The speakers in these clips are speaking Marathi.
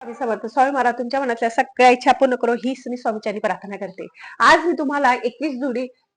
स्वामी समर्थ स्वामी महाराज तुमच्या मनातल्या सगळ्या इच्छा पूर्ण करो हीच मी स्वामीच्यानी प्रार्थना करते. आज मी तुम्हाला एकवीस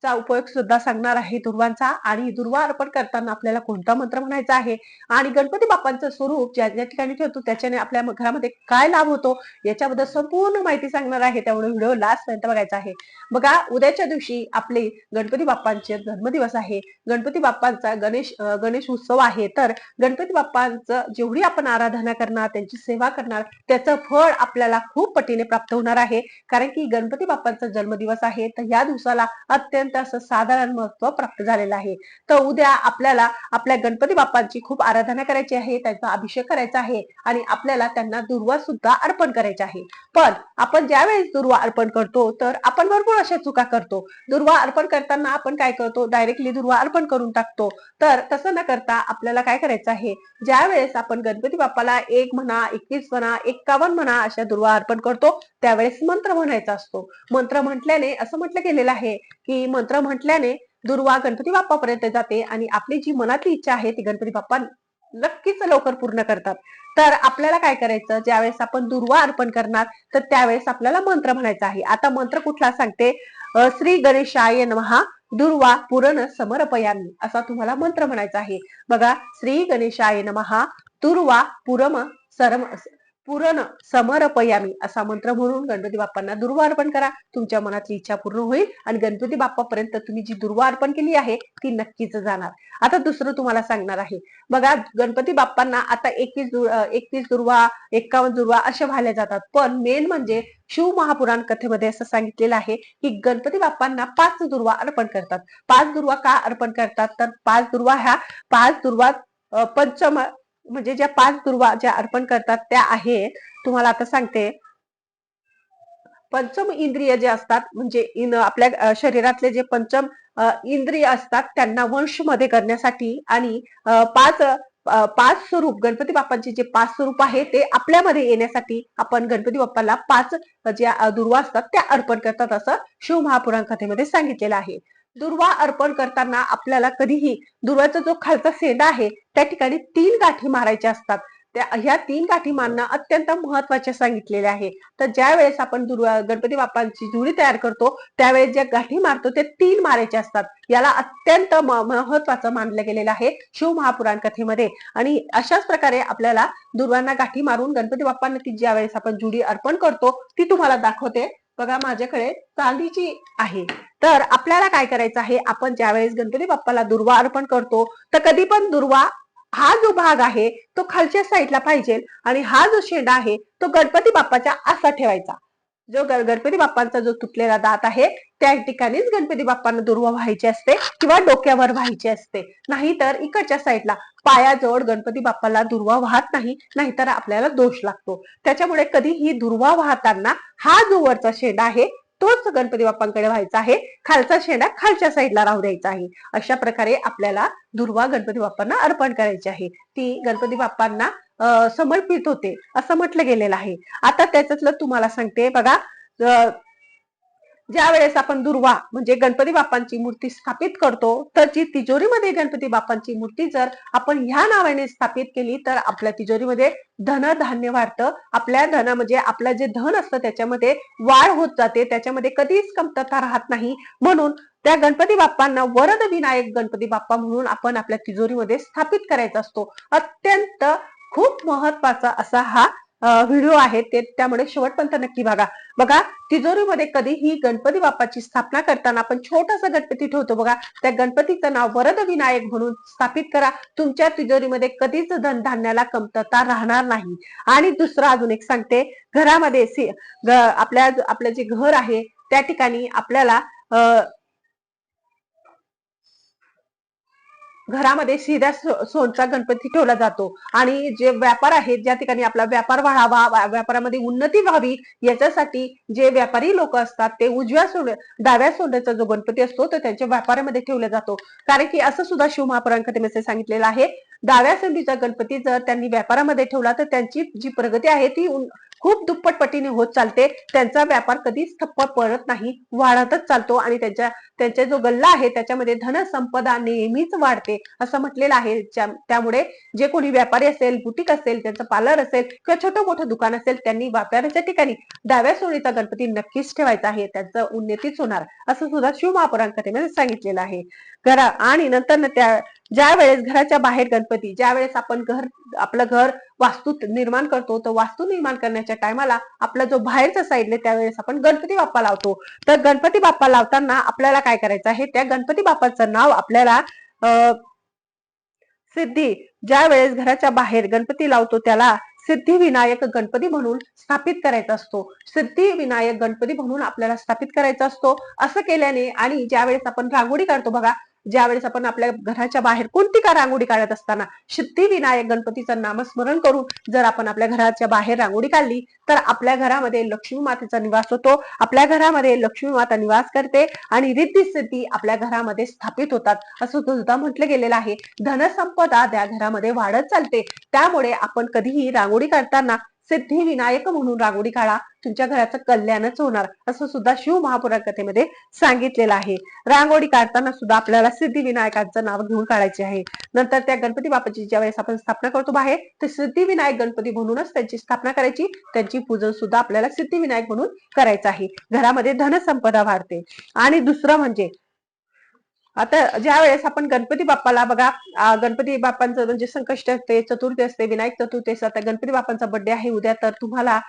चा उपयोग सुद्धा सांगणार आहे दुर्वांचा. आणि दुर्वा अर्पण करताना आपल्याला कोणता मंत्र म्हणायचा आहे? आणि गणपती बाप्पांचं स्वरूप ज्या ज्या ठिकाणी ठेवतो त्याच्याने आपल्या घरामध्ये काय लाभ होतो? याच्याबद्दल संपूर्ण माहिती सांगणार आहे. त्यामुळे व्हिडिओ लास्ट पर्यंत बघायचा आहे. बघा उद्याच्या दिवशी आपले गणपती बाप्पांचे जन्मदिवस आहे. गणपती बाप्पांचा गणेश गणेश उत्सव आहे. तर गणपती बाप्पांचं जेवढी आपण आराधना करणार त्यांची सेवा करणार त्याचं फळ आपल्याला खूप पटीने प्राप्त होणार आहे. कारण की गणपती बाप्पांचा जन्मदिवस आहे. तर या दिवसाला अत्यंत असं साधारण महत्त्व प्राप्त झालेलं आहे. तर उद्या आपल्याला आपल्या गणपती बाप्पांची खूप आराधना करायची आहे त्यांचा अभिषेक करायचा आहे आणि आपल्याला त्यांना दुर्वा सुद्धा अर्पण करायचे आहे. पण आपण ज्यावेळेस दुर्वा अर्पण करतो तर आपण भरपूर अशा चुका करतो. दुर्वा अर्पण करताना आपण काय करतो? डायरेक्टली दुर्वा अर्पण करून टाकतो. तर तसं न करता आपल्याला काय करायचं आहे? ज्यावेळेस आपण गणपती बाप्पाला एक म्हणा एकवीस म्हणा एक्कावन्न म्हणा अशा दुर्वा अर्पण करतो त्यावेळेस मंत्र म्हणायचा असतो. मंत्र म्हटल्याने असं म्हटलं गेलेलं आहे की मंत्र म्हटल्याने दुर्वा गणपती बाप्पापर्यंत जाते आणि आपली जी मनातली इच्छा आहे ती गणपती बाप्पा नक्कीच लवकर पूर्ण करतात. तर आपल्याला काय करायचं? ज्यावेळेस आपण दुर्वा अर्पण करणार तर त्यावेळेस आपल्याला मंत्र म्हणायचा आहे. आता मंत्र कुठला सांगते? श्री गणेशाय नमहा दुर्वा पुरण समर्पयामी. असा तुम्हाला मंत्र म्हणायचा आहे. बघा श्री गणेशाय नमहा दुर्वा पुरम सरम पुरण समर्पयामी असा मंत्र म्हणून गणपती बाप्पांना दुर्वा अर्पण करा. तुमच्या मनातली इच्छा पूर्ण होईल आणि गणपती बाप्पापर्यंत तुम्ही जी दुर्वा अर्पण केली आहे ती नक्कीच जाणार. आता दुसरं तुम्हाला सांगणार आहे. बघा गणपती बाप्पांना आता एकवीस एकवीस दुर्वा एक्कावन्न दुर्वा अशा व्हायला जातात. पण मेन म्हणजे शिव महापुराण कथेमध्ये असं सांगितलेलं आहे की गणपती बाप्पांना पाच दुर्वा अर्पण करतात. पाच दुर्वा का अर्पण करतात? तर पाच दुर्वा ह्या पाच दुर्वा पंचम म्हणजे ज्या पाच दुर्वा ज्या अर्पण करतात त्या आहेत. तुम्हाला आता सांगते. पंचम इंद्रिय जे असतात म्हणजे इन- आपल्या शरीरातले जे पंचम इंद्रिय असतात त्यांना वंशमध्ये करण्यासाठी आणि पाच पाच स्वरूप गणपती बाप्पांचे जे पाच स्वरूप आहे ते आपल्यामध्ये येण्यासाठी आपण गणपती बाप्पाला पाच ज्या दुर्वा असतात त्या अर्पण करतात असं शिव महापुराण कथेमध्ये सांगितलेलं आहे. दुर्वा अर्पण करताना आपल्याला कधीही दुर्वाचा जो खालचा सेंडा आहे त्या ठिकाणी तीन गाठी मारायच्या असतात. त्या ह्या तीन गाठी मारणं अत्यंत महत्त्वाचे सांगितलेले आहे. तर ज्या वेळेस आपण दुर्वा गणपती बाप्पांची जुडी तयार करतो त्यावेळेस ज्या गाठी मारतो ते तीन मारायचे असतात. याला अत्यंत महत्वाचं मानलं गेलेलं आहे शिव महापुराण कथेमध्ये. आणि अशाच प्रकारे आपल्याला दुर्वांना गाठी मारून गणपती बाप्पांना ती ज्या वेळेस आपण जुडी अर्पण करतो ती तुम्हाला दाखवते. बघा माझ्याकडे चांदीची आहे. तर आपल्याला काय करायचं आहे? आपण ज्यावेळेस गणपती बाप्पाला दुर्वा अर्पण करतो तर कधी पण दुर्वा हा जो भाग आहे तो खालच्या साईडला पाहिजे आणि हा जो शेंडा आहे तो गणपती बाप्पाच्या असा ठेवायचा. जो गणपती बाप्पांचा जो तुटलेला दात आहे त्या ठिकाणीच गणपती बाप्पांना दुर्वा व्हायची असते किंवा डोक्यावर व्हायची असते. नाहीतर इकडच्या साईडला पायाजवळ गणपती बाप्पाला दुर्वा वाहत नाही नाहीतर आपल्याला दोष लागतो. त्याच्यामुळे कधीही दुर्वा वाहताना हा जो वरचा शेंडा आहे तोच गणपती बाप्पांकडे व्हायचा आहे. खालचा शेंडा खालच्या साईडला राहू द्यायचा आहे. अशा प्रकारे आपल्याला दुर्वा गणपती बाप्पांना अर्पण करायची आहे. ती गणपती बाप्पांना समर्पित होते असं म्हटलं गेलेलं आहे. आता त्याच्यातलं तुम्हाला सांगते. बघा ज्या वेळेस आपण दुर्वा म्हणजे गणपती बाप्पांची मूर्ती स्थापित करतो तर जी तिजोरीमध्ये गणपती बाप्पांची मूर्ती जर आपण ह्या नावाने स्थापित केली तर आपल्या तिजोरीमध्ये धन धान्य वाढतं. आपल्या धन म्हणजे आपलं जे धन असतं त्याच्यामध्ये वाढ होत जाते. त्याच्यामध्ये कधीच कमतरता राहत नाही. म्हणून त्या गणपती बाप्पांना वरद विनायक गणपती बाप्पा म्हणून आपण आपल्या तिजोरीमध्ये स्थापित करायचा असतो. अत्यंत खूप महत्त्वाचा असा हा व्हिडिओ आहेत ते त्यामुळे शेवटपर्यंत नक्की बघा. बघा तिजोरीमध्ये कधीही गणपती बाप्पाची स्थापना करताना आपण छोटासा गणपती ठेवतो बघा. त्या गणपतीचं नाव वरद विनायक म्हणून स्थापित करा. तुमच्या तिजोरीमध्ये कधीच धनधान्याला कमतरता राहणार नाही. आणि दुसरं अजून एक सांगते. घरामध्ये आपल्या आपलं जे घर आहे त्या ठिकाणी आपल्याला घरामध्ये सिध्या सोनचा गणपती ठेवला जातो. आणि जे व्यापार आहेत ज्या ठिकाणी आपला व्यापार वाढावा व्यापारामध्ये उन्नती व्हावी याच्यासाठी जे व्यापारी लोक असतात ते उजव्या सोंड डाव्या सोंड्याचा जो गणपती असतो तो त्यांच्या व्यापारामध्ये ठेवला जातो. कारण की असं सुद्धा शिव कथेमध्ये सांगितलेलं आहे. डाव्या संधीचा गणपती जर त्यांनी व्यापारामध्ये ठेवला तर त्यांची जी प्रगती आहे ती खूप दुप्पट पटीने होत चालते. त्यांचा व्यापार कधीच ठप्प पडत नाही. वाढतच चालतो आणि त्यांच्या त्यांचा जो गल्ला आहे त्याच्यामध्ये धनसंपदा नेहमीच वाढते असं म्हटलेलं आहे. त्यामुळे जे कोणी व्यापारी असेल बुटीक असेल त्यांचं पार्लर असेल किंवा छोटं मोठं दुकान असेल त्यांनी व्यापाराच्या ठिकाणी डाव्या सोनीचा गणपती नक्कीच ठेवायचा आहे. त्यांचं उन्नतीच होणार असं सुद्धा शिवमहापुराण कथेमध्ये सांगितलेलं आहे. घरा आणि नंतर ना त्या ज्या वेळेस घराच्या बाहेर गणपती ज्या वेळेस आपण घर आपलं घर वास्तू निर्माण करतो तर वास्तू निर्माण करण्याच्या टायमाला आपला जो बाहेरचा साईडले त्यावेळेस आपण गणपती बाप्पा लावतो. तर गणपती बाप्पा लावताना आपल्याला काय करायचं आहे? त्या गणपती बाप्पाचं नाव आपल्याला अं, सिद्धी ज्या वेळेस घराच्या बाहेर गणपती लावतो त्याला सिद्धिविनायक गणपती म्हणून स्थापित करायचा असतो. सिद्धिविनायक गणपती म्हणून आपल्याला स्थापित करायचा असतो. असं केल्याने आणि ज्यावेळेस आपण रांगोळी काढतो बघा ज्यावेळेस आपण आपल्या घराच्या बाहेर कोणती का रांगोळी काढत असताना सिद्धिविनायक गणपतीचं नामस्मरण करून जर आपण आपल्या घराच्या बाहेर रांगोळी काढली तर आपल्या घरामध्ये लक्ष्मी मातेचा निवास होतो. आपल्या घरामध्ये लक्ष्मी माता निवास करते आणि रिद्धी सिद्धी आपल्या घरामध्ये स्थापित होतात. असं सुद्धा म्हटलं गेलेलं आहे. धनसंपदा त्या घरामध्ये वाढत चालते. त्यामुळे आपण कधीही रांगोळी काढताना सिद्धी विनायक म्हणून रांगोळी काढा तुमच्या घराचं कल्याणच होणार असं सुद्धा शिव महापुराण कथेमध्ये सांगितलेलं आहे. रांगोळी काढताना सुद्धा आपल्याला सिद्धी विनायकांचं नाव घेऊन काढायचे आहे. नंतर त्या गणपती बाप्पाची ज्या वेळेस आपण स्थापना करतो बाहेर तर सिद्धिविनायक गणपती म्हणूनच त्यांची स्थापना करायची. त्यांची पूजन सुद्धा आपल्याला सिद्धिविनायक म्हणून करायचं आहे. घरामध्ये धनसंपदा वाढते. आणि दुसरं म्हणजे आता ज्या वेळेस आपण गणपती बाप्पाला बघा गणपती बाप्पांचं म्हणजे संकष्ट असते चतुर्थी असते विनायक चतुर्थी असते आता गणपती बाप्पांचा बर्थडे आहे उद्या तर तुम्हाला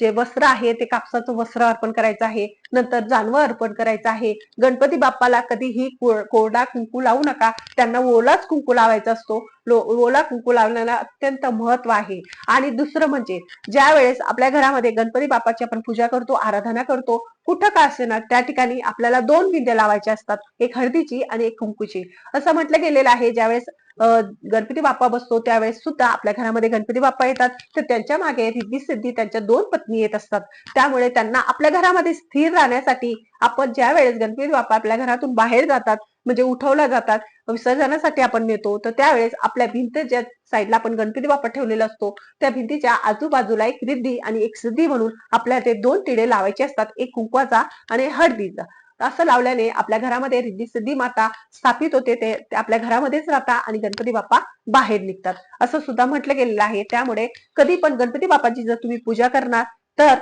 जे वस्त्र आहे ते कापसाचं वस्त्र अर्पण करायचं आहे. नंतर जानवं अर्पण करायचं आहे. गणपती बाप्पाला कधीही कोरडा कुंकू लावू नका. त्यांना ओलाच कुंकू लावायचा असतो. ओला कुंकू लावण्याला अत्यंत महत्त्व आहे. आणि दुसरं म्हणजे ज्या वेळेस आपल्या घरामध्ये गणपती बाप्पाची आपण पूजा करतो आराधना करतो कुठं का असेना त्या ठिकाणी आपल्याला दोन विंध्या लावायच्या असतात. एक हळदीची आणि एक कुंकूची. असं म्हटलं गेलेलं आहे ज्यावेळेस गणपती बाप्पा बसतो त्यावेळेस सुद्धा आपल्या घरामध्ये गणपती बाप्पा येतात. तर त्यांच्या मागे रिद्धी सिद्धी त्यांच्या दोन पत्नी येत असतात. त्यामुळे त्यांना आपल्या घरामध्ये स्थिर राहण्यासाठी आपण ज्या वेळेस गणपती बाप्पा आपल्या घरातून बाहेर जातात म्हणजे उठवल्या जातात विसर्जनासाठी आपण नेतो तर त्यावेळेस आपल्या भिंत ज्या साईडला आपण गणपती बाप्पा ठेवलेला असतो. त्या भिंतीच्या आजूबाजूला एक रिद्धी आणि एक सिद्धी म्हणून आपल्या ते दोन टिडे लावायचे असतात. एक कुंकवाचा आणि हळदीचा. असं लावल्याने आपल्या घरामध्ये रिद्धी सिद्धी माता स्थापित होते ते आपल्या घरामध्येच राहतात आणि गणपती बाप्पा बाहेर निघतात. असं सुद्धा म्हटलं गेलेलं आहे. त्यामुळे कधी पण गणपती बाप्पाची जर तुम्ही पूजा करणार तर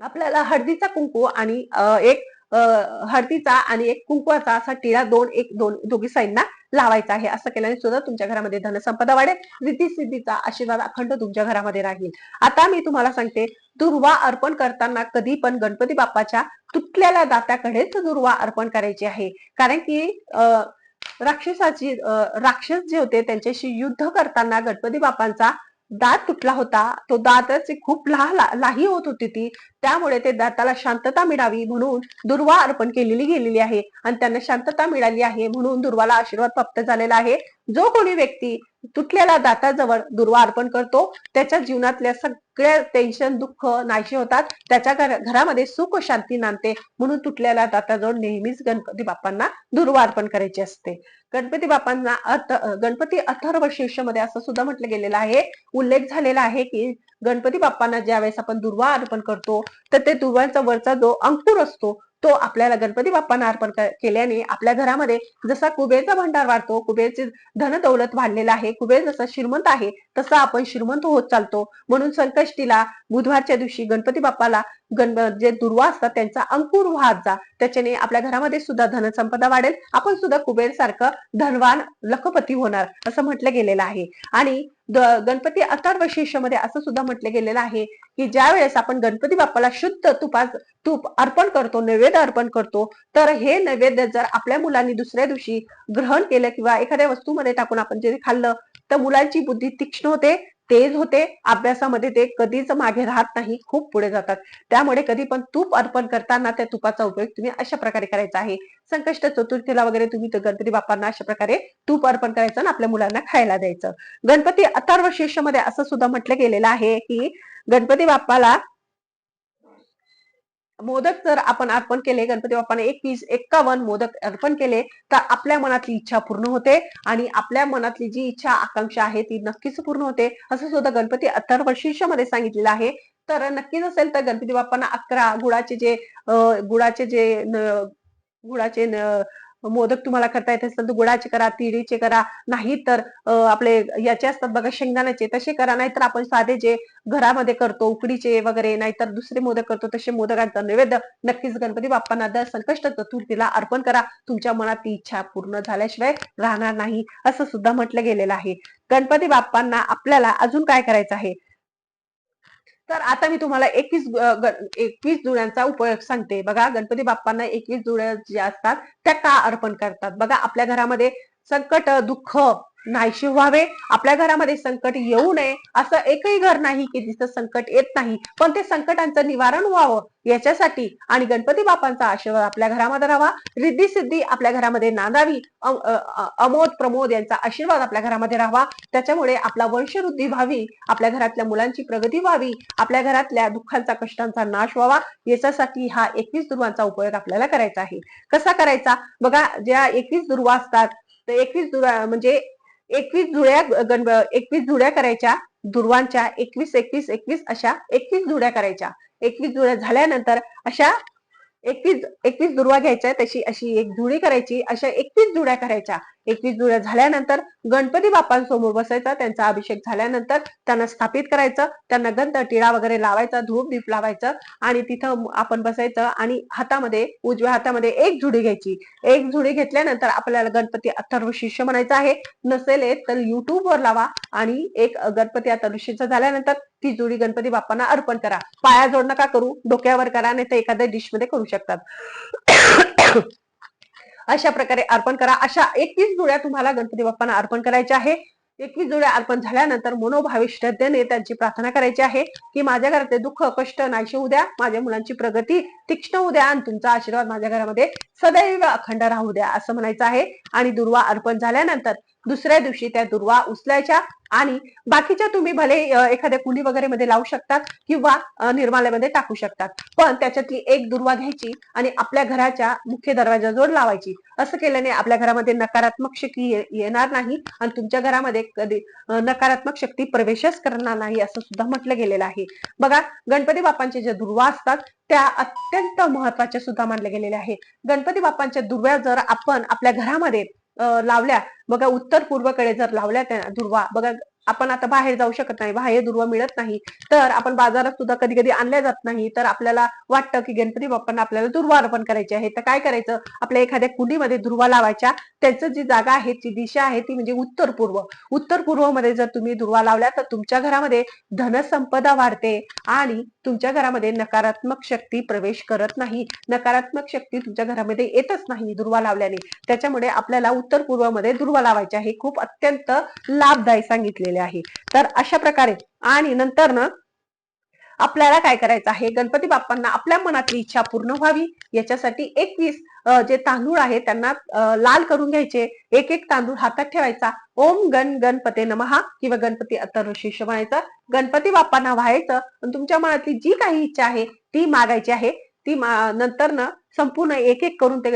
आपल्याला हळदीचा कुंकू आणि एक हळदीचा आणि एक कुंकवाचा असा टिळा दोन एक दोन दोघी साईडना लावायचा आहे. असं केल्याने सुद्धा तुमच्या घरामध्ये धनसंपदा वाढेल. रिद्धी सिद्धीचा आशीर्वाद अखंड तुमच्या घरामध्ये राहील. आता मी तुम्हाला सांगते दुर्वा अर्पण करताना कधी पण गणपती बाप्पाच्या तुटलेल्या दात्याकडेच दुर्वा अर्पण करायची आहे. कारण की अं, राक्षसाची अं, राक्षस जे होते त्यांच्याशी युद्ध करताना गणपती बाप्पांचा दात तुटला होता. तो दाताची खूप लाह लाही होत होती ती. त्यामुळे ते दाताला शांतता मिळावी म्हणून दुर्वा अर्पण केलेली गेलेली आहे. आणि त्यांना शांतता मिळाली आहे म्हणून दुर्वाला आशीर्वाद प्राप्त झालेला आहे. जो कोणी व्यक्ती तुटलेल्या दाताजवळ दुर्वा अर्पण करतो त्याच्या जीवनातल्या सगळ्या टेन्शन दुःख नाहीसे होतात. त्याच्या घरामध्ये सुख शांती नांदते. म्हणून तुटलेल्या दाताजवळ नेहमीच गणपती बाप्पांना दुर्वा अर्पण करायची असते. गणपती बाप्पांना अर्थ गणपती अथर्व शीर्षमध्ये असं सुद्धा म्हटलं गेलेलं आहे. उल्लेख झालेला आहे की गणपती बाप्पांना ज्यावेळेस आपण दुर्वा अर्पण करतो तर ते दुर्वांचा वरचा जो अंकुर असतो तो आपल्याला गणपती बाप्पांना अर्पण केल्याने आपल्या घरामध्ये जसा कुबेरचा भंडार वाढतो कुबेरची धन दौलत वाढलेला आहे कुबेर जसा श्रीमंत आहे तसा आपण श्रीमंत होत चालतो. म्हणून संकष्टीला बुधवारच्या दिवशी गणपती बाप्पाला गण जे दुर्वा असतात त्यांचा अंकुर वाहत जा. त्याच्याने आपल्या घरामध्ये सुद्धा धनसंपदा वाढेल. आपण सुद्धा कुबेर सारखं धनवान लखपती होणार असं म्हटलं गेलेलं आहे. आणि गणपती अथर्वमध्ये असं सुद्धा म्हटलं गेलेलं आहे की ज्या वेळेस आपण गणपती बाप्पाला शुद्ध तुपात तूप अर्पण करतो नैवेद्य अर्पण करतो तर हे नैवेद्य जर आपल्या मुलांनी दुसऱ्या दिवशी ग्रहण केलं किंवा एखाद्या वस्तूमध्ये टाकून आपण जे खाल्लं तर मुलांची बुद्धी तीक्ष्ण होते तेज होते अभ्यासामध्ये ते कधीच मागे राहत नाही खूप पुढे जातात. त्यामुळे कधी पण तूप अर्पण करताना त्या तुपाचा उपयोग तुम्ही अशा प्रकारे करायचा आहे. संकष्ट चतुर्थीला वगैरे तुम्ही गणपती बाप्पांना अशा प्रकारे तूप अर्पण करायचं आणि आपल्या मुलांना खायला द्यायचं. गणपती अथर्व शीर्षमध्ये असं सुद्धा म्हटलं गेलेलं आहे की गणपती बाप्पाला मोदक जर आपण अर्पण केले गणपती बाप्पाने एकवीस एक्कावन्न मोदक अर्पण केले तर आपल्या मनातली इच्छा पूर्ण होते आणि आपल्या मनातली जी इच्छा आकांक्षा आहे ती नक्कीच पूर्ण होते असं सुद्धा गणपती अथर्वमध्ये सांगितलेलं आहे. तर नक्कीच असेल तर गणपती बाप्पांना अकरा गुळाचे जे गुळाचे जे न- गुळाचे न- मोदक तुम्हाला करता येत असेल तर गुळाचे करा तिळीचे करा. नाही तर आपले याचे असतात बघा शेंगदाण्याचे तसे करा. नाहीतर आपण साधे जे घरामध्ये करतो उकडीचे वगैरे नाहीतर दुसरे मोदक करतो तसे मोदकांचा नैवेद्य नक्कीच गणपती बाप्पांना दर संकष्ट चतुर्थीला अर्पण करा. तुमच्या मनात ती इच्छा पूर्ण झाल्याशिवाय राहणार नाही असं सुद्धा म्हटलं गेलेलं आहे. गणपती बाप्पांना आपल्याला अजून काय करायचं आहे? तर आता मी तुम्हाला एकवीस एकवीस जुळ्यांचा उपयोग सांगते. बघा गणपती बाप्पांना एकवीस जुळ्या ज्या असतात त्या का अर्पण करतात? बघा आपल्या घरामध्ये संकट दुःख नाहीशी व्हावे. आपल्या घरामध्ये संकट येऊ नये. असं एकही घर नाही की जिथं संकट येत नाही. पण ते संकटांचं निवारण व्हावं याच्यासाठी आणि गणपती बाप्पांचा आशीर्वाद आपल्या घरामध्ये राहावा. रिद्धी सिद्धी आपल्या घरामध्ये नांदावी. अमोद प्रमोद यांचा आशीर्वाद आपल्या घरामध्ये राहावा. त्याच्यामुळे आपला वंशवृद्धी व्हावी. आपल्या घरातल्या मुलांची प्रगती व्हावी. आपल्या घरातल्या दुःखांचा कष्टांचा नाश व्हावा. याच्यासाठी हा एकवीस दुर्वांचा उपयोग आपल्याला करायचा आहे. कसा करायचा? बघा ज्या एकवीस दुर्वा असतात तर एकवीस दुर्वा म्हणजे एकवीस जुळ्या गण एकवीस जुळ्या करायच्या दुर्वांच्या एकवीस एकवीस एकवीस अशा एकवीस जुळ्या करायच्या. एकवीस जुळ्या झाल्यानंतर अशा एकवीस एकवीस दुर्वा घ्यायच्या तशी अशी एक धुळी करायची अशा एकवीस जुड्या करायच्या. एकवीस जुळ्या झाल्यानंतर गणपती बाप्पांसमोर बसायचा त्यांचा अभिषेक झाल्यानंतर त्यांना स्थापित करायचं त्यांना गंध टिळा वगैरे लावायचा धूप दीप लावायचं आणि तिथं आपण बसायचं आणि हातामध्ये उजव्या हातामध्ये एक झुडी घ्यायची. एक झुडी घेतल्यानंतर आपल्याला गणपती अथर्व शिष्य म्हणायचं आहे. नसेल तर युट्यूब वर लावा आणि एक गणपती अथर्व शिष्य झाल्यानंतर ती जुडी गणपती बाप्पांना अर्पण करा. पाया जोड नका करू डोक्यावर करा नाही तर एखाद्या डिशमध्ये करू शकतात. अशा प्रकारे अर्पण करा. अशा एकवीस जुळ्या तुम्हाला गणपती बाप्पांना अर्पण करायच्या आहे. एकवीस जुळ्या अर्पण झाल्यानंतर मनोभावी श्रद्धेने त्यांची प्रार्थना करायची आहे की माझ्या घरातले दुःख कष्ट नाहीशे उद्या माझ्या मुलांची प्रगती तीक्ष्ण उद्या आणि तुमचा आशीर्वाद माझ्या घरामध्ये सदैव अखंड राहू द्या असं म्हणायचं आहे. आणि दुर्वा अर्पण झाल्यानंतर दुसऱ्या दिवशी त्या दुर्वा उचलायच्या आणि बाकीच्या तुम्ही भले एखाद्या कुंडी वगैरे मध्ये लावू शकतात किंवा निर्माल्यामध्ये टाकू शकतात. पण त्याच्यातली एक दुर्वा घ्यायची आणि आपल्या घराच्या मुख्य दरवाजाजवळ लावायची. असं केल्याने आपल्या घरामध्ये नकारात्मक शक्ती येणार नाही आणि तुमच्या घरामध्ये कधी नकारात्मक शक्ती प्रवेशच करणार नाही असं सुद्धा म्हटलं गेलेलं आहे. बघा गणपती बाप्पांचे ज्या दुर्वा असतात त्या अत्यंत महत्त्वाच्या सुद्धा मानल्या गेलेल्या आहे. गणपती बाप्पांच्या दुर्व्या जर आपण आपल्या घरामध्ये लावल्या. बघा उत्तर पूर्वकडे जर लावल्या त्या दुर्वा बघा आपण आता बाहेर जाऊ शकत नाही बाहेर दुर्वा मिळत नाही. तर आपण बाजारात सुद्धा कधी कधी आणल्या जात नाही. तर आपल्याला वाटतं की गणपती बाप्पांना आपल्याला दुर्वा अर्पण करायची आहे. तर काय करायचं? आपल्या एखाद्या कुंडीमध्ये दुर्वा लावायच्या. त्याचं जी जागा आहे जी दिशा आहे ती म्हणजे उत्तर पूर्व. उत्तर पूर्वमध्ये जर तुम्ही दुर्वा लावल्या तर तुमच्या घरामध्ये धनसंपदा वाढते आणि तुमच्या घरामध्ये नकारात्मक शक्ती प्रवेश करत नाही. नकारात्मक शक्ती तुमच्या घरामध्ये येतच नाही दुर्वा लावल्याने. त्याच्यामुळे आपल्याला उत्तर पूर्वमध्ये दुर्वा लावायचे आहे. खूप अत्यंत लाभदायी सांगितलेले आहे. तर अशा प्रकारे आणि नंतर ना आपल्याला काय करायचं आहे? गणपती बाप्पांना आपल्या मनातली इच्छा पूर्ण व्हावी. याच्यासाठी एकवीस जे तांदूळ आहे त्यांना लाल करून घ्यायचे. एक एक तांदूळ हातात ठेवायचा. ओम गण गणपते नमहा किंवा गणपती अथर्व म्हणायचं गणपती बाप्पांना व्हायचं. तुमच्या मनातली जी काही इच्छा आहे ती मागायची आहे. ती नंतर ना संपूर्ण एक एक करून ते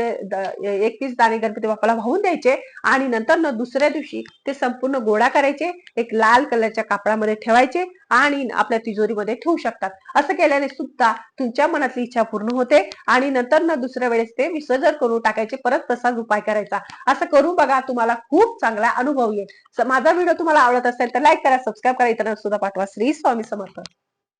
एकतीस दाणे गणपती बाप्पाला वाहून द्यायचे आणि नंतर ना दुसऱ्या दिवशी ते संपूर्ण गोळा करायचे एक लाल कलरच्या कापडामध्ये ठेवायचे आणि आपल्या तिजोरीमध्ये ठेवू शकतात. असं केल्याने सुद्धा तुमच्या मनातली इच्छा पूर्ण होते आणि नंतर ना दुसऱ्या वेळेस ते विसर्जन करून टाकायचे परत तसाच उपाय करायचा. असं करू बघा तुम्हाला खूप चांगला अनुभव येईल. माझा व्हिडिओ तुम्हाला आवडत असेल तर लाईक करा सबस्क्राईब करा इतरांना सुद्धा पाठवा. श्री स्वामी समर्थ.